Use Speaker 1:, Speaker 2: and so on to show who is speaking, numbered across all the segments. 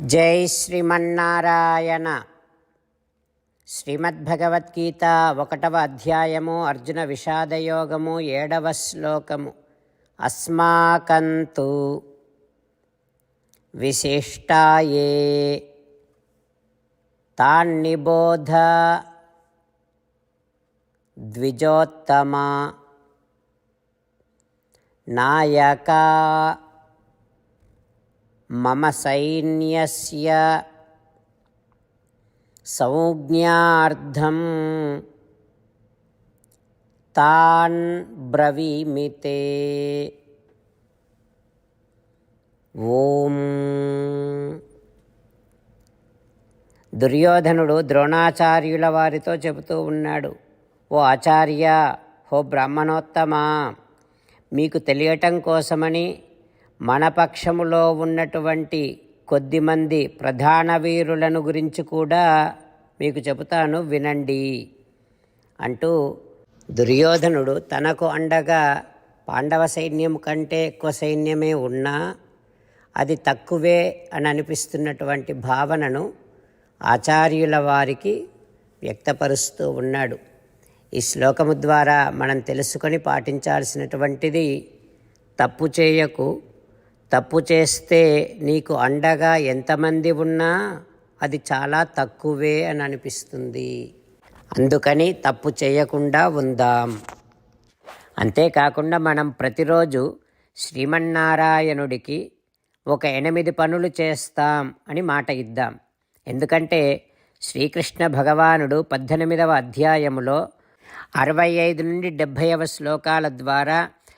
Speaker 1: జై శ్రీమన్నారాయణ. శ్రీమద్భగవద్గీత ఒకటవ అధ్యాయము అర్జున విషాదయోగము ఏడవ శ్లోకము. అస్మాకంతు విశిష్టాయే. తాన్నిబోధ ద్విజోత్తమ. నాయకా మమ సైన్యస్య సంజ్ఞార్థం తాన్ బ్రవీమితే ఓం దుర్యోధనుడు ద్రోణాచార్యుల వారితో చెబుతూ ఉన్నాడు ఓ ఆచార్య ఓ బ్రాహ్మణోత్తమా మీకు తెలియటం కోసమని మన పక్షములో ఉన్నటువంటి కొద్దిమంది ప్రధాన వీరులను గురించి కూడా మీకు చెబుతాను వినండి. అంటూ దుర్యోధనుడు తనకు అండగా పాండవ సైన్యం కంటే ఎక్కువ సైన్యమే ఉన్నా అది తక్కువే అని అనిపిస్తున్నటువంటి భావనను ఆచార్యుల వారికి వ్యక్తపరుస్తూ ఉన్నాడు. ఈ శ్లోకము ద్వారా మనం తెలుసుకొని పాటించాల్సినటువంటిది తప్పు చేయకు తప్పు చేస్తే నీకు అండగా ఎంతమంది ఉన్నా అది చాలా తక్కువే అని అనిపిస్తుంది. అందుకని తప్పు చేయకుండా ఉందాం. అంతేకాకుండా మనం ప్రతిరోజు శ్రీమన్నారాయణుడికి ఒక ఎనిమిది పనులు చేస్తాం అని మాట ఇద్దాం. ఎందుకంటే శ్రీకృష్ణ భగవానుడు పద్దెనిమిదవ అధ్యాయములో అరవై ఐదు నుండి డెబ్భైవ శ్లోకాల ద్వారా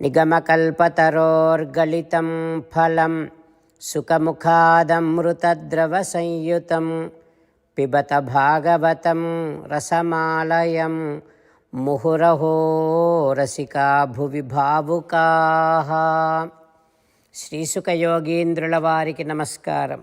Speaker 1: నిగమకల్పతరోర్గళితం ఫలం సుఖముఖాదమృతద్రవసంయుతం పిబత భాగవతం రసమాలయం ముహురహో రసికా భువి భావుకాః శ్రీసుఖయోగీంద్రుల వారికి నమస్కారం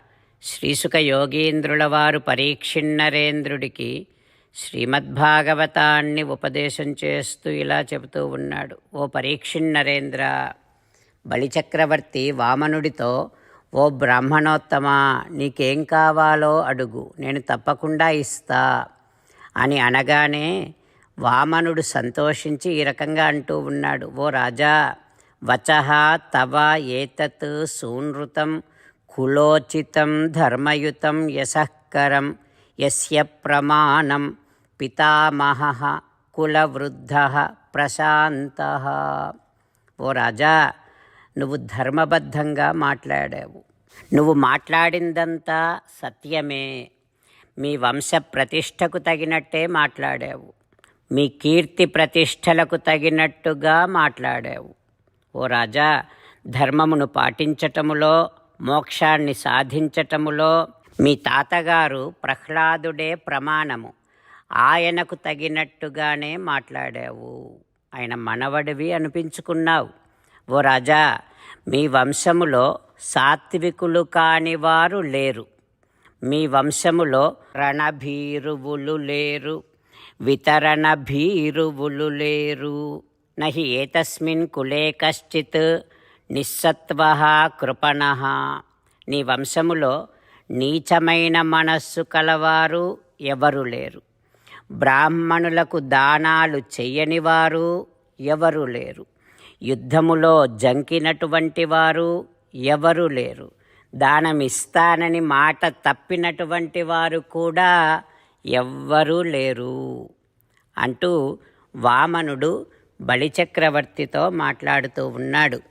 Speaker 1: శ్రీసుక యోగీంద్రుల వారు పరీక్షిన్నరేంద్రుడికి శ్రీమద్భాగవతాన్ని ఉపదేశం చేస్తూ ఇలా చెబుతూ ఉన్నాడు. ఓ పరీక్షిన్నరేంద్ర బలిచక్రవర్తి వామనుడితో ఓ బ్రాహ్మణోత్తమ నీకేం కావాలో అడుగు నేను తప్పకుండా ఇస్తా అని అనగానే వామనుడు సంతోషించి ఈ రకంగా అంటూ ఉన్నాడు. ఓ రాజా వచహ తవ ఏతత్ సూనృతం కులోచితం ధర్మయుతం యశకరం యస్య ప్రమాణం పితామహ కులవృద్ధ ప్రశాంత. ఓ రాజా నువ్వు ధర్మబద్ధంగా మాట్లాడావు. నువ్వు మాట్లాడిందంతా సత్యమే. మీ వంశ ప్రతిష్టకు తగినట్టే మాట్లాడావు. మీ కీర్తి ప్రతిష్టలకు తగినట్టుగా మాట్లాడావు. ఓ రాజా ధర్మమును పాటించటములో మోక్షాన్ని సాధించటములో మీ తాతగారు ప్రహ్లాదుడే ప్రమాణము. ఆయనకు తగినట్టుగానే మాట్లాడావు. ఆయన మనవడివి అనిపించుకున్నావు. ఓ రాజా మీ వంశములో సాత్వికులు కాని వారు లేరు. మీ వంశములో రణభీరువులు లేరు. వితరణ భీరువులు లేరు. నహి ఏతస్మిన్ కులే కశ్చిత్ నిస్సత్వ కృపణ. నీ వంశములో నీచమైన మనస్సు కలవారు ఎవరు లేరు. బ్రాహ్మణులకు దానాలు చెయ్యనివారు ఎవరు లేరు. యుద్ధములో జంకినటువంటి వారు ఎవరు లేరు. దానమిస్తానని మాట తప్పినటువంటి వారు కూడా ఎవ్వరూ లేరు. అంటూ వామనుడు బలిచక్రవర్తితో మాట్లాడుతూ ఉన్నాడు.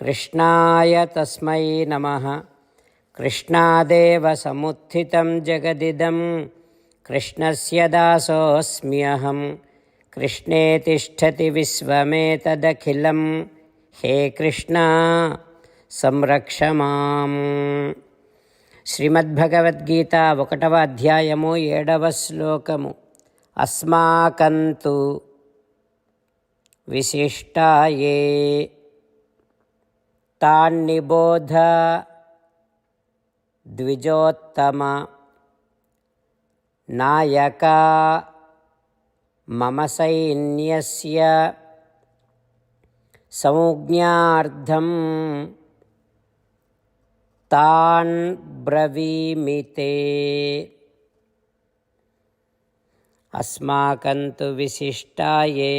Speaker 1: కృష్ణాయ తస్మై నమः. కృష్ణాదేవ సముత్థితం జగదిదం. కృష్ణస్య దాసోऽస్మ్యహం. కృష్ణే తిష్టతి విశ్వమేతదఖిలం. హే కృష్ణ సంరక్ష మాం. శ్రీమద్భగవద్గీత ఒకటవ అధ్యాయము ఏడవ శ్లోకము. అస్మాకంతు విశిష్టాయే. तान्निबोध द्विजोत्तम नायका मम सैन्यस्य संज्ञार्थं तान् ब्रवीमिते अस्माकं तु विशिष्टाये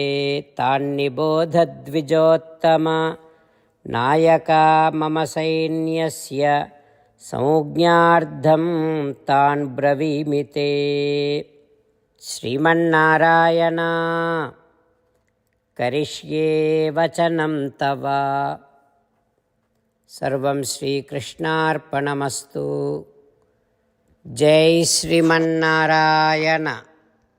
Speaker 1: तान्निबोधद्विजोत्तम నాయకా మమ సైన్యస్య సంజ్ఞార్థం తాన్ బ్రవీమితే. శ్రీమన్నారాయణ కరిష్యే వచనం తవ. సర్వం శ్రీకృష్ణార్పణమస్తు. జై శ్రీమన్నారాయణ.